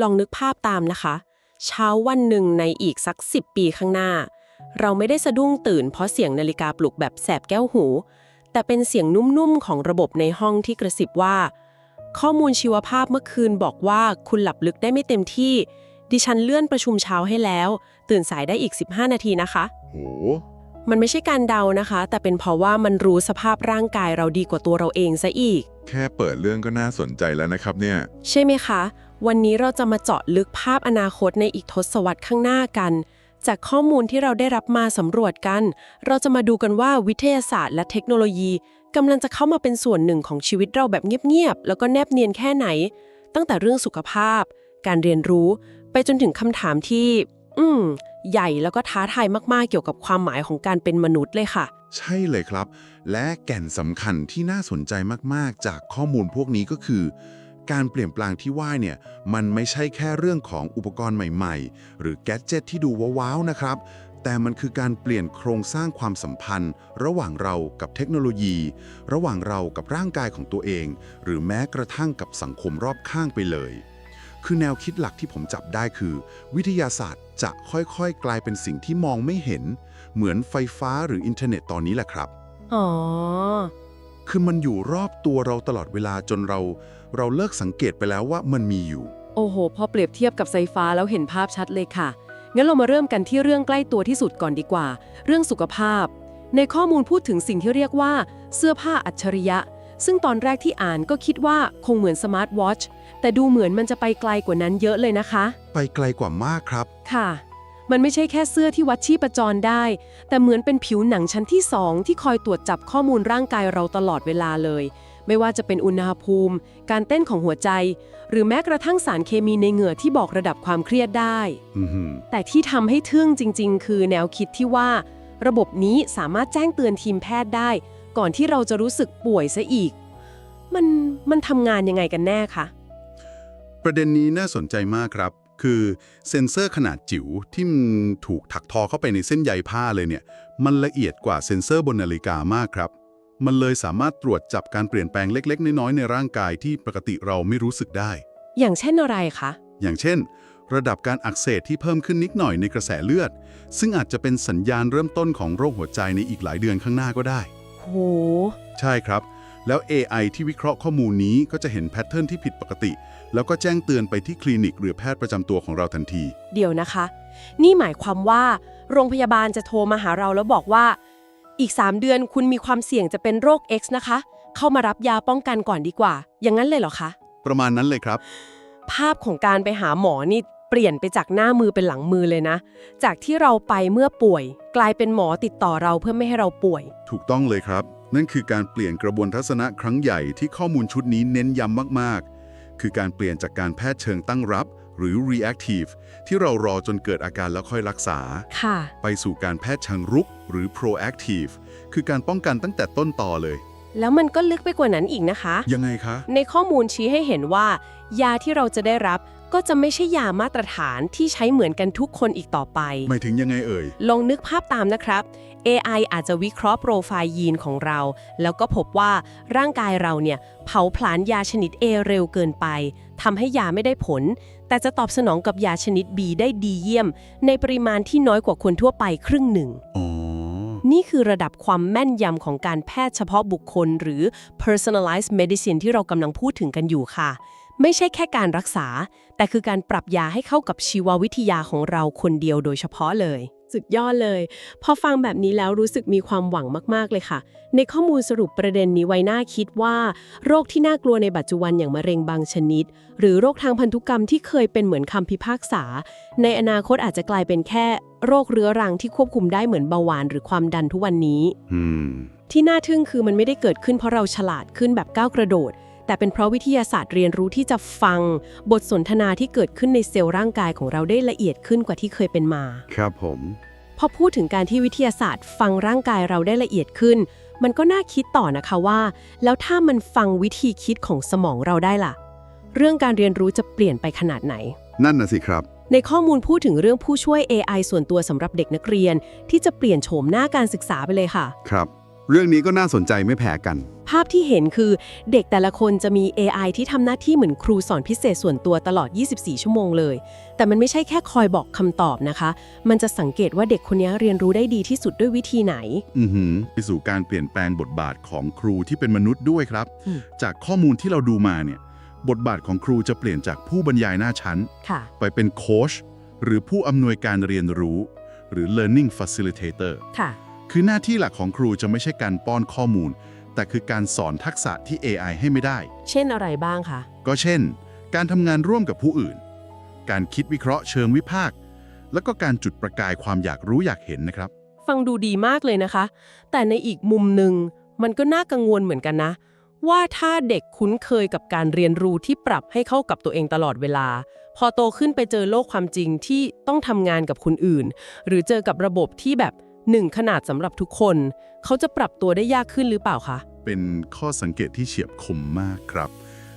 ลองนึกภาพตามนะคะ เช้าวันหนึ่งในอีกสัก 10 ปีข้างหน้า เราไม่ได้สะดุ้งตื่นเพราะเสียงนาฬิกาปลุกแบบแสบแก้วหู แต่เป็นเสียงนุ่มๆของระบบในห้องที่กระซิบว่า ข้อมูลชีวภาพเมื่อคืนบอกว่าคุณหลับลึกได้ไม่เต็มที่ ดิฉันเลื่อนประชุมเช้าให้แล้ว ตื่นสายได้อีก 15 นาทีนะคะโหมันไม่ใช่การเดานะคะ แต่เป็นเพราะว่ามันรู้สภาพร่างกายเราดีกว่าตัวเราเองซะอีก แค่เปิดเรื่องก็น่าสนใจแล้วนะครับเนี่ย ใช่ไหมคะ วันนี้เราจะมาเจาะลึกภาพอนาคตในอีกทศวรรษข้างหน้ากัน จากข้อมูลที่เราได้รับมาสำรวจกัน เราจะมาดูกันว่าวิทยาศาสตร์และเทคโนโลยีกำลังจะเข้ามาเป็นส่วนหนึ่งของชีวิตเราแบบเงียบๆ แล้วก็แนบเนียนแค่ไหน ตั้งแต่เรื่องสุขภาพ การเรียนรู้ ไปจนถึงคำถามที่ อืม ใหญ่แล้วก็ท้าทายมากๆ เกี่ยวกับความหมายของการเป็นมนุษย์เลยค่ะ ใช่เลยครับ และแก่นสำคัญที่น่าสนใจมากๆ จากข้อมูลพวกนี้ก็คือ การเปลี่ยนแปลงที่ว่าเนี่ยมันไม่ใช่แค่เรื่องของอุปกรณ์ใหม่ๆ หรือแกดเจิตที่ดูว้าวๆนะครับ แต่มันคือการเปลี่ยนโครงสร้างความสัมพันธ์ ระหว่างเรากับเทคโนโลยี ระหว่างเรากับร่างกายของตัวเอง หรือแม้กระทั่งกับสังคมรอบข้างไปเลย คือแนวคิดหลักที่ผมจับได้คือ วิทยาศาสตร์จะค่อยๆ กลายเป็นสิ่งที่มองไม่เห็น เหมือนไฟฟ้าหรืออินเทอร์เน็ตตอนนี้แหละครับ อ๋อ คือมันอยู่รอบตัวเราตลอดเวลาจนเรา เราเลิกสังเกตไปแล้วว่ามันมีอยู่ โอ้โห พอเปรียบเทียบกับไฟฟ้าแล้วเห็นภาพชัดเลยค่ะ งั้นเรามาเริ่มกันที่เรื่องใกล้ตัวที่สุดก่อนดีกว่า เรื่องสุขภาพ ในข้อมูลพูดถึงสิ่งที่เรียกว่า เสื้อผ้าอัจฉริยะ ซึ่งตอนแรกที่อ่านก็คิดว่าคงเหมือนสมาร์ทวอชแต่ดูเหมือนมันจะไปไกลกว่านั้นเยอะเลยนะคะ ไปไกลกว่ามากครับ ค่ะ มันไม่ใช่แค่เสื้อที่วัดชีพจรได้ แต่เหมือนเป็นผิวหนังชั้นที่สองที่คอยตรวจจับข้อมูลร่างกายเราตลอดเวลาเลย ไม่ว่าจะเป็นอุณหภูมิ การเต้นของหัวใจ หรือแม้กระทั่งสารเคมีในเหงื่อที่บอกระดับความเครียดได้อือหือแต่ที่ทำให้ทึ่งจริง ๆ คือแนวคิดที่ว่า ระบบนี้สามารถแจ้งเตือนทีมแพทย์ได้ ก่อนที่เราจะรู้สึกป่วยซะอีก มันมันทำงานยังไงกันแน่คะประเด็นนี้น่าสนใจมากครับ คือเซ็นเซอร์ขนาดจิ๋วที่มันถูกถักทอเข้าไปในเส้นใยผ้าเลยเนี่ย มันละเอียดกว่าเซ็นเซอร์บนนาฬิกามากครับ มันเลยสามารถตรวจจับการเปลี่ยนแปลงเล็ก ๆ น้อยๆในร่างกายที่ปกติเราไม่รู้สึกได้ อย่างเช่นอะไรคะ อย่างเช่น ระดับการอักเสบที่เพิ่มขึ้นนิดหน่อยในกระแสเลือด ซึ่งอาจจะเป็นสัญญาณเริ่มต้นของโรคหัวใจในอีกหลายเดือนข้างหน้าก็ได้โหใช่ครับ แล้ว AI ที่วิเคราะห์ข้อมูลนี้ก็จะเห็นแพทเทิร์นที่ผิดปกติ แล้วก็แจ้งเตือนไปที่คลินิกหรือแพทย์ประจำตัวของเราทันที เดี๋ยวนะคะ นี่หมายความว่า โรงพยาบาลจะโทรมาหาเราแล้วบอกว่า อีก 3 เดือนคุณมีความเสี่ยงจะเป็นโรค X นะคะ เข้ามารับยาป้องกันก่อนดีกว่า อย่างนั้นเลยเหรอคะ ประมาณนั้นเลยครับ ภาพของการไปหาหมอนี่เปลี่ยนไปจากหน้ามือเป็นหลังมือเลยนะ จากที่เราไปเมื่อป่วย กลายเป็นหมอติดต่อเราเพื่อไม่ให้เราป่วย ถูกต้องเลยครับ นั่นคือการเปลี่ยนกระบวนทัศนะครั้งใหญ่ที่ข้อมูลชุดนี้เน้นย้ำมากๆ คือการเปลี่ยนจากการแพทย์เชิงตั้งรับ หรือ reactive ที่เรารอจนเกิดอาการแล้วค่อยรักษาค่ะไปสู่การแพทย์เชิงรุก หรือ proactive คือการป้องกันตั้งแต่ต้นต่อเลย แล้วมันก็ลึกไปกว่านั้นอีกนะคะ ยังไงคะ ในข้อมูลชี้ให้เห็นว่า ยาที่เราจะได้รับ ก็จะไม่ใช่ยามาตรฐานที่ใช้เหมือนกันทุกคนอีกต่อไป หมายถึงยังไงเอ่ย ลองนึกภาพตามนะครับ AI อาจจะวิเคราะห์โปรไฟล์ยีนของเรา แล้วก็พบว่าร่างกายเราเนี่ยเผาผลาญยาชนิด A เร็วเกินไปทำให้ยาไม่ได้ผล แต่จะตอบสนองกับยาชนิด B ได้ดีเยี่ยม ในปริมาณที่น้อยกว่าคนทั่วไปครึ่งหนึ่งอ๋อนี่คือระดับความแม่นยำของการแพทย์เฉพาะบุคคล หรือ personalized medicine ที่เรากำลังพูดถึงกันอยู่ค่ะ ไม่ใช่แค่การรักษา แต่คือการปรับยาให้เข้ากับชีววิทยาของเราคนเดียวโดยเฉพาะเลย สุดยอดเลย พอฟังแบบนี้แล้วรู้สึกมีความหวังมาก ๆ เลยค่ะ ในข้อมูลสรุปประเด็นนี้ไว้น่าคิดว่า โรคที่น่ากลัวในปัจจุบันอย่างมะเร็งบางชนิด หรือโรคทางพันธุกรรมที่เคยเป็นเหมือนคำพิพากษา ในอนาคตอาจจะกลายเป็นแค่ โรคเรื้อรังที่ควบคุมได้เหมือนเบาหวานหรือความดันทุกวันนี้อืมที่น่าทึ่งคือมันไม่ได้เกิดขึ้นเพราะเราฉลาดขึ้นแบบก้าวกระโดด แต่เป็นเพราะวิทยาศาสตร์เรียนรู้ที่จะฟังบทสนทนาที่เกิดขึ้นในเซลล์ร่างกายของเราได้ละเอียดขึ้นกว่าที่เคยเป็นมา ครับผม พอพูดถึงการที่วิทยาศาสตร์ ฟังร่างกายเราได้ละเอียดขึ้น มันก็น่าคิดต่อนะคะว่า แล้วถ้ามันฟังวิธีคิดของสมองเราได้ล่ะ เรื่องการเรียนรู้จะเปลี่ยนไปขนาดไหน นั่นน่ะสิครับ ในข้อมูลพูดถึงเรื่องผู้ช่วย AI ส่วนตัวสำหรับเด็กนักเรียน ที่จะเปลี่ยนโฉมหน้าการศึกษาไปเลยค่ะ ครับ เรื่องนี้ก็น่าสนใจไม่แพ้กัน ภาพที่เห็นคือเด็กแต่ละคนจะมี AI ที่ทำหน้าที่เหมือนครูสอนพิเศษส่วนตัวตลอด 24 ชั่วโมงเลย แต่มันไม่ใช่แค่คอยบอกคำตอบนะคะ มันจะสังเกตว่าเด็กคนนี้เรียนรู้ได้ดีที่สุดด้วยวิธีไหน อือหือไปสู่การเปลี่ยนแปลงบทบาทของครูที่เป็นมนุษย์ด้วยครับ อืม จากข้อมูลที่เราดูมาเนี่ยบทบาทของครูจะเปลี่ยนจากผู้บรรยายหน้าชั้น ค่ะ ไปเป็นโค้ชหรือผู้อำนวยการเรียนรู้ หรือ learning facilitator ค่ะ คือหน้าที่หลักของครูจะไม่ใช่การป้อนข้อมูล แต่คือการสอนทักษะที่ AI ให้ไม่ได้ เช่นอะไรบ้างคะ ก็เช่น การทำงานร่วมกับผู้อื่น การคิดวิเคราะห์เชิงวิพากษ์แล้วก็การจุดประกายความอยากรู้อยากเห็นนะครับ ฟังดูดีมากเลยนะคะ แต่ในอีกมุมหนึ่งมันก็น่ากังวลเหมือนกันนะ ว่าถ้าเด็กคุ้นเคยกับการเรียนรู้ที่ปรับให้เข้ากับตัวเองตลอดเวลา พอโตขึ้นไปเจอโลกความจริงที่ต้องทำงานกับคนอื่น หรือเจอกับระบบที่แบบ หนึ่งขนาดสำหรับทุกคน เขาจะปรับตัวได้ยากขึ้นหรือเปล่าคะ เป็นข้อสังเกตที่เฉียบคมมากครับ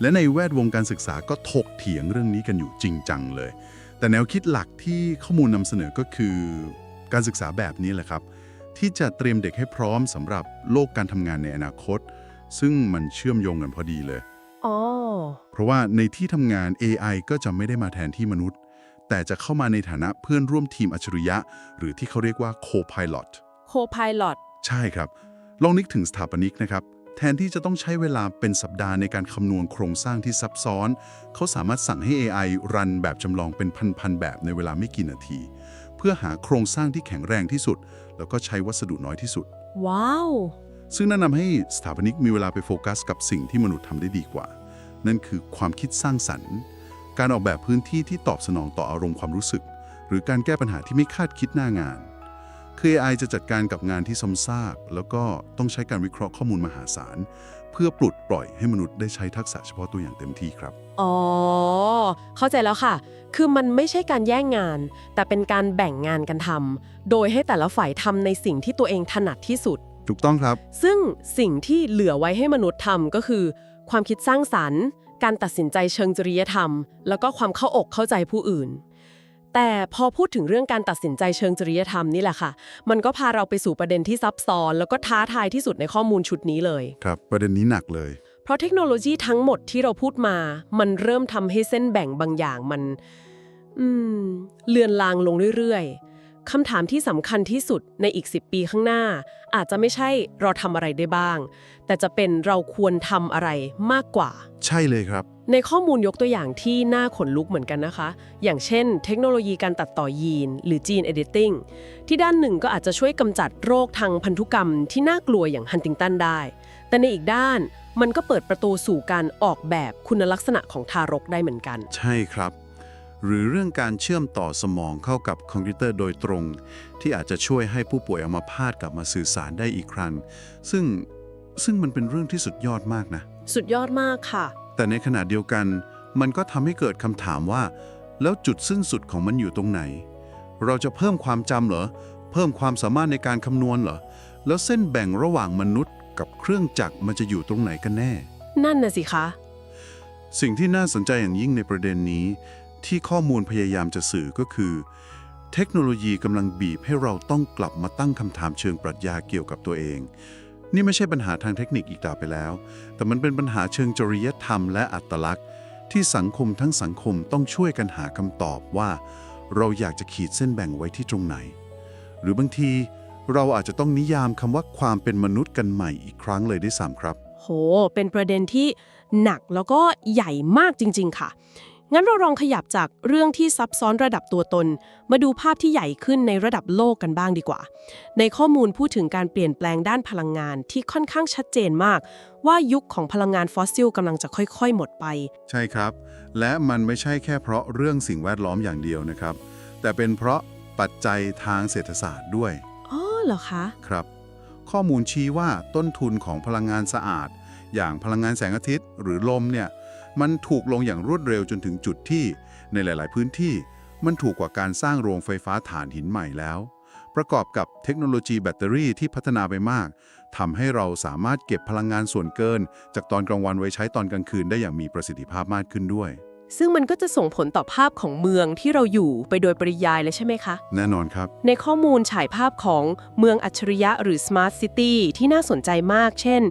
และในแวดวงการศึกษาก็ถกเถียงเรื่องนี้กันอยู่จริงจังเลย แต่แนวคิดหลักที่ข้อมูลนำเสนอก็คือ การศึกษาแบบนี้แหละครับ ที่จะเตรียมเด็กให้พร้อมสำหรับโลกการทำงานในอนาคต ซึ่งมันเชื่อมโยงกันพอดีเลย อ๋อ เพราะว่าในที่ทำงาน AI ก็จะไม่ได้มาแทนที่มนุษย์ แต่จะเข้ามาในฐานะเพื่อนร่วมทีมอัจฉริยะ หรือที่เขาเรียกว่า co-pilot โคพายลอตใช่ครับ ลองนึกถึงสถาปนิกนะครับ แทนที่จะต้องใช้เวลาเป็นสัปดาห์ในการคำนวณโครงสร้างที่ซับซ้อน เขาสามารถสั่งให้ AI รันแบบจำลองเป็นพันๆแบบในเวลาไม่กี่นาที เพื่อหาโครงสร้างที่แข็งแรงที่สุด แล้วก็ใช้วัสดุน้อยที่สุด ว้าว ซึ่งแนะนำให้สถาปนิกมีเวลาไปโฟกัสกับสิ่งที่มนุษย์ทำได้ดีกว่า นั่นคือความคิดสร้างสรรค์ การออกแบบพื้นที่ที่ตอบสนองต่ออารมณ์ความรู้สึก หรือการแก้ปัญหาที่ไม่คาดคิดหน้างาน คือ AI จะจัดการกับงานที่ซ้ำซาก แล้วก็ต้องใช้การวิเคราะห์ข้อมูลมหาศาล เพื่อปลดปล่อยให้มนุษย์ได้ใช้ทักษะเฉพาะตัวอย่างเต็มที่ครับ อ๋อ เข้าใจแล้วค่ะ คือมันไม่ใช่การแย่งงาน แต่เป็นการแบ่งงานกันทำโดยให้แต่ละฝ่ายทำในสิ่งที่ตัวเองถนัดที่สุด ถูกต้องครับ ซึ่งสิ่งที่เหลือไว้ให้มนุษย์ทำก็คือ ความคิดสร้างสรรค์ การตัดสินใจเชิงจริยธรรม แล้วก็ความเข้าอกเข้าใจผู้อื่น แต่พอพูดถึงเรื่องการตัดสินใจเชิงจริยธรรมนี่แหละค่ะ มันก็พาเราไปสู่ประเด็นที่ซับซ้อน แล้วก็ท้าทายที่สุดในข้อมูลชุดนี้เลย ครับ ประเด็นนี้หนักเลย เพราะเทคโนโลยีทั้งหมดที่เราพูดมา มันเริ่มทำให้เส้นแบ่งบางอย่างมัน อืม เลือนลางลงเรื่อยๆ คำถามที่สำคัญที่สุดในอีก 10 ปีข้างหน้า อาจจะไม่ใช่เราทำอะไรได้บ้าง แต่จะเป็นเราควรทำอะไรมากกว่า ใช่เลยครับ ในข้อมูลยกตัวอย่างที่น่าขนลุกเหมือนกันนะคะ อย่างเช่น เทคโนโลยีการตัดต่อยีน หรือ gene editing ที่ด้านหนึ่งก็อาจจะช่วยกำจัดโรคทางพันธุกรรมที่น่ากลัวอย่างฮันติงตันได้ แต่ในอีกด้านมันก็เปิดประตูสู่การออกแบบคุณลักษณะของทารกได้เหมือนกัน ใช่ครับ หรือเรื่องการเชื่อมต่อสมองเข้ากับคอมพิวเตอร์โดยตรง ที่อาจจะช่วยให้ผู้ป่วยอัมาพาตกลับมาสื่อสารได้อีกครั้ง ซึ่งซึ่งมันเป็นเรื่องที่สุดยอดมากนะ สุดยอดมากค่ะ แต่ในขณะเดียวกัน มันก็ทำให้เกิดคำถามว่า แล้วจุดสิ้นสุดของมันอยู่ตรงไหน เราจะเพิ่มความจำเหรอ เพิ่มความสามารถในการคำนวณเหรอ แล้วเส้นแบ่งระหว่างมนุษย์ กับเครื่องจักรมันจะอยู่ตรงไหนกันแน่ นั่นน่ะสิคะ สิ่งที่น่าสนใจอย่างยิ่งในประเด็นนี้ ที่ข้อมูลพยายามจะสื่อก็คือ เทคโนโลยีกำลังบีบให้เราต้องกลับมาตั้งคำถามเชิงปรัชญาเกี่ยวกับตัวเอง นี่ไม่ใช่ปัญหาทางเทคนิคอีกต่อไปแล้ว แต่มันเป็นปัญหาเชิงจริยธรรมและอัตลักษณ์ ที่สังคมทั้งสังคมต้องช่วยกันหาคำตอบว่า เราอยากจะขีดเส้นแบ่งไว้ที่ตรงไหน หรือบางทีเราอาจจะต้องนิยามคำว่าความเป็นมนุษย์กันใหม่อีกครั้งเลยด้วยซ้ำครับ โห เป็นประเด็นที่หนักแล้วก็ใหญ่มากจริง ๆ ค่ะ งั้นเราลองขยับจากเรื่องที่ซับซ้อนระดับตัวตน มาดูภาพที่ใหญ่ขึ้นในระดับโลกกันบ้างดีกว่า ในข้อมูลพูดถึงการเปลี่ยนแปลงด้านพลังงานที่ค่อนข้างชัดเจนมาก ว่ายุคของพลังงานฟอสซิลกำลังจะค่อย ๆ หมดไป ใช่ครับ และมันไม่ใช่แค่เพราะเรื่องสิ่งแวดล้อมอย่างเดียวนะครับ แต่เป็นเพราะปัจจัยทางเศรษฐศาสตร์ด้วยอ๋อเหรอคะครับ ข้อมูลชี้ว่าต้นทุนของพลังงานสะอาด อย่างพลังงานแสงอาทิตย์ หรือลมเนี่ย มันถูกลงอย่างรวดเร็วจนถึงจุดที่ ในหลาย ๆ พื้นที่ มันถูกกว่าการสร้างโรงไฟฟ้าถ่านหินใหม่แล้ว ประกอบกับเทคโนโลยีแบตเตอรี่ที่พัฒนาไปมากทำให้เราสามารถเก็บพลังงานส่วนเกิน จากตอนกลางวันไว้ใช้ตอนกลางคืนได้อย่างมีประสิทธิภาพมากขึ้นด้วย ซึ่งมันก็จะส่งผลต่อภาพของเมืองที่เราอยู่ไปโดยปริยายเลยใช่ไหมคะ แน่นอนครับ ในข้อมูลฉายภาพของเมืองอัจฉริยะหรือ Smart City ที่น่าสนใจมาก เช่น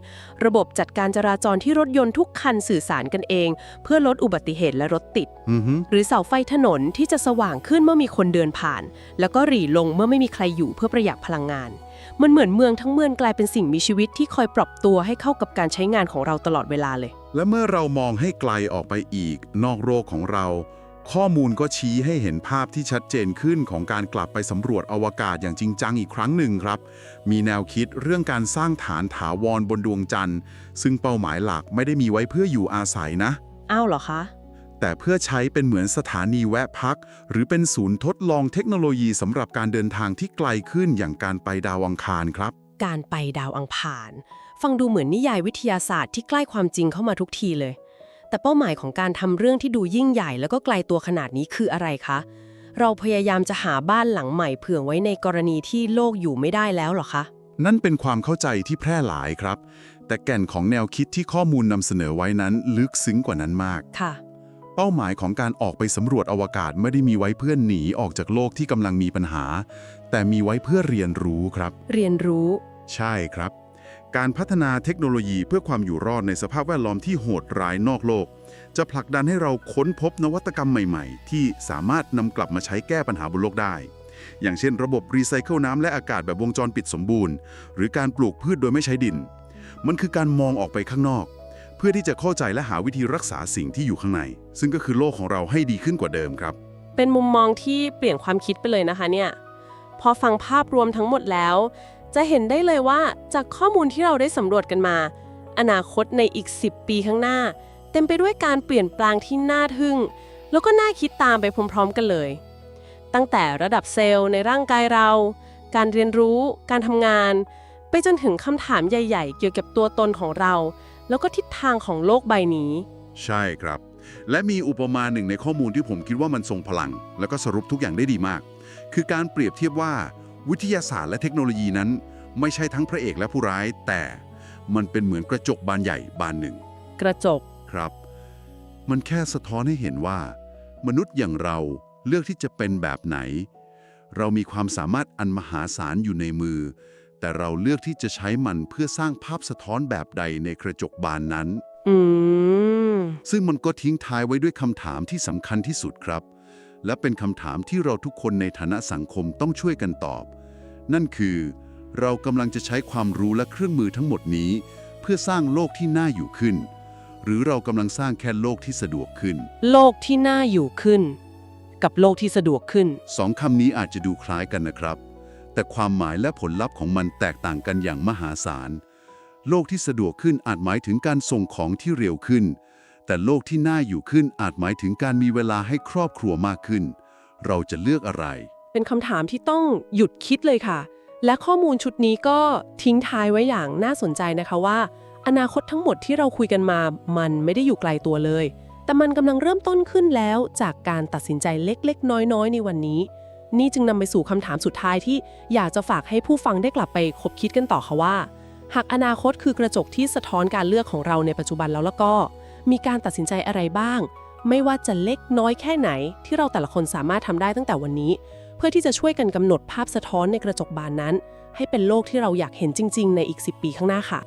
ระบบจัดการจราจรที่รถยนต์ทุกคันสื่อสารกันเอง เพื่อลดอุบัติเหตุและรถติดอือฮึหรือเสาไฟถนนที่จะสว่างขึ้นเมื่อมีคนเดินผ่าน แล้วก็หรี่ลงเมื่อไม่มีใครอยู่เพื่อประหยัดพลังงาน มันเหมือนเมืองทั้งเมืองกลายเป็นสิ่งมีชีวิตที่คอยปรับตัวให้เข้ากับการใช้งานของเราตลอดเวลาเลย และเมื่อเรามองให้ไกลออกไปอีก นอกโลกของเรา ข้อมูลก็ชี้ให้เห็นภาพที่ชัดเจนขึ้นของการกลับไปสำรวจอวกาศอย่างจริงจังอีกครั้งหนึ่งครับ มีแนวคิดเรื่องการสร้างฐานถาวรบนดวงจันทร์ ซึ่งเป้าหมายหลักไม่ได้มีไว้เพื่ออยู่อาศัยนะ อ้าวเหรอคะ แต่เพื่อใช้เป็นเหมือนสถานีแวะพัก หรือเป็นศูนย์ทดลองเทคโนโลยีสำหรับการเดินทางที่ไกลขึ้นอย่างการไปดาวอังคารครับ การไปดาวอังคาร ฟังดูเหมือนนิยายวิทยาศาสตร์ที่ใกล้ความจริงเข้ามาทุกทีเลย แต่เป้าหมายของการทำเรื่องที่ดูยิ่งใหญ่แล้วก็ไกลตัวขนาดนี้คืออะไรคะ เราพยายามจะหาบ้านหลังใหม่เผื่อไว้ในกรณีที่โลกอยู่ไม่ได้แล้วเหรอคะ นั่นเป็นความเข้าใจที่แพร่หลายครับ แต่แก่นของแนวคิดที่ข้อมูลนำเสนอไว้นั้นลึกซึ้งกว่านั้นมาก ค่ะ เป้าหมายของการออกไปสำรวจอวกาศไม่ได้มีไว้เพื่อหนีออกจากโลกที่กำลังมีปัญหา แต่มีไว้เพื่อเรียนรู้ครับ เรียนรู้ ใช่ครับ การพัฒนาเทคโนโลยีเพื่อความอยู่รอดในสภาพแวดล้อมที่โหดร้ายนอกโลก จะผลักดันให้เราค้นพบนวัตกรรมใหม่ๆ ที่สามารถนำกลับมาใช้แก้ปัญหาบนโลกได้ อย่างเช่น ระบบรีไซเคิลน้ำและอากาศแบบวงจรปิดสมบูรณ์ หรือการปลูกพืชโดยไม่ใช้ดิน มันคือการมองออกไปข้างนอก เพื่อที่จะเข้าใจและหาวิธีรักษาสิ่งที่อยู่ข้างใน ซึ่งก็คือโลกของเราให้ดีขึ้นกว่าเดิมครับ เป็นมุมมองที่เปลี่ยนความคิดไปเลยนะคะเนี่ยพอฟังภาพรวมทั้งหมดแล้ว จะเห็นได้เลยว่าจากข้อมูลที่เราได้สำรวจกันมา อนาคตในอีก 10 ปีข้างหน้า เต็มไปด้วยการเปลี่ยนแปลงที่น่าทึ่ง แล้วก็น่าคิดตามไปพร้อมๆกันเลย ตั้งแต่ระดับเซลล์ในร่างกายเรา การเรียนรู้ การทำงาน ไปจนถึงคำถามใหญ่ ๆ เกี่ยวกับตัวตนของเรา แล้วก็ทิศทางของโลกใบนี้ ใช่ครับ และมีอุปมาหนึ่งในข้อมูลที่ผมคิดว่ามันทรงพลัง แล้วก็สรุปทุกอย่างได้ดีมาก คือการเปรียบเทียบว่า วิทยาศาสตร์และเทคโนโลยีนั้น ไม่ใช่ทั้งพระเอกและผู้ร้าย แต่มันเป็นเหมือนกระจกบานใหญ่บานหนึ่ง กระจกครับ มันแค่สะท้อนให้เห็นว่า มนุษย์อย่างเราเลือกที่จะเป็นแบบไหน เรามีความสามารถอันมหาศาลอยู่ในมือ แต่เราเลือกที่จะใช้มันเพื่อสร้างภาพสะท้อนแบบใดในกระจกบานนั้น อืม ซึ่งมันก็ทิ้งท้ายไว้ด้วยคำถามที่สำคัญที่สุดครับ และเป็นคำถามที่เราทุกคนในฐานะสังคมต้องช่วยกันตอบ นั่นคือ เรากำลังจะใช้ความรู้และเครื่องมือทั้งหมดนี้ เพื่อสร้างโลกที่น่าอยู่ขึ้น หรือเรากำลังสร้างแค่โลกที่สะดวกขึ้น โลกที่น่าอยู่ขึ้น กับโลกที่สะดวกขึ้นสองคำนี้อาจจะดูคล้ายกันนะครับ แต่ความหมายและผลลัพธ์ของมันแตกต่างกันอย่างมหาศาลโลกที่สะดวกขึ้นอาจหมายถึงการส่งของที่เร็วขึ้น แต่โลกที่น่าอยู่ขึ้นอาจหมายถึงการมีเวลาให้ครอบครัวมากขึ้น เราจะเลือกอะไร เป็นคำถามที่ต้องหยุดคิดเลยค่ะ และข้อมูลชุดนี้ก็ทิ้งท้ายไว้อย่างน่าสนใจนะคะว่า อนาคตทั้งหมดที่เราคุยกันมา มันไม่ได้อยู่ไกลตัวเลย แต่มันกำลังเริ่มต้นขึ้นแล้วจากการตัดสินใจเล็กๆ น้อยๆ ในวันนี้ นี่จึงนำไปสู่คำถามสุดท้ายที่อยากจะฝากให้ผู้ฟังได้กลับไปคบคิดกันต่อค่ะว่า หากอนาคตคือกระจกที่สะท้อนการเลือกของเราในปัจจุบันแล้วแล้วก็ มีการตัดสินใจอะไรบ้าง ไม่ว่าจะเล็กน้อยแค่ไหน ที่เราแต่ละคนสามารถทำได้ตั้งแต่วันนี้ เพื่อที่จะช่วยกันกำหนดภาพสะท้อนในกระจกบานนั้น ให้เป็นโลกที่เราอยากเห็นจริง ๆ ในอีก 10 ปีข้างหน้าค่ะ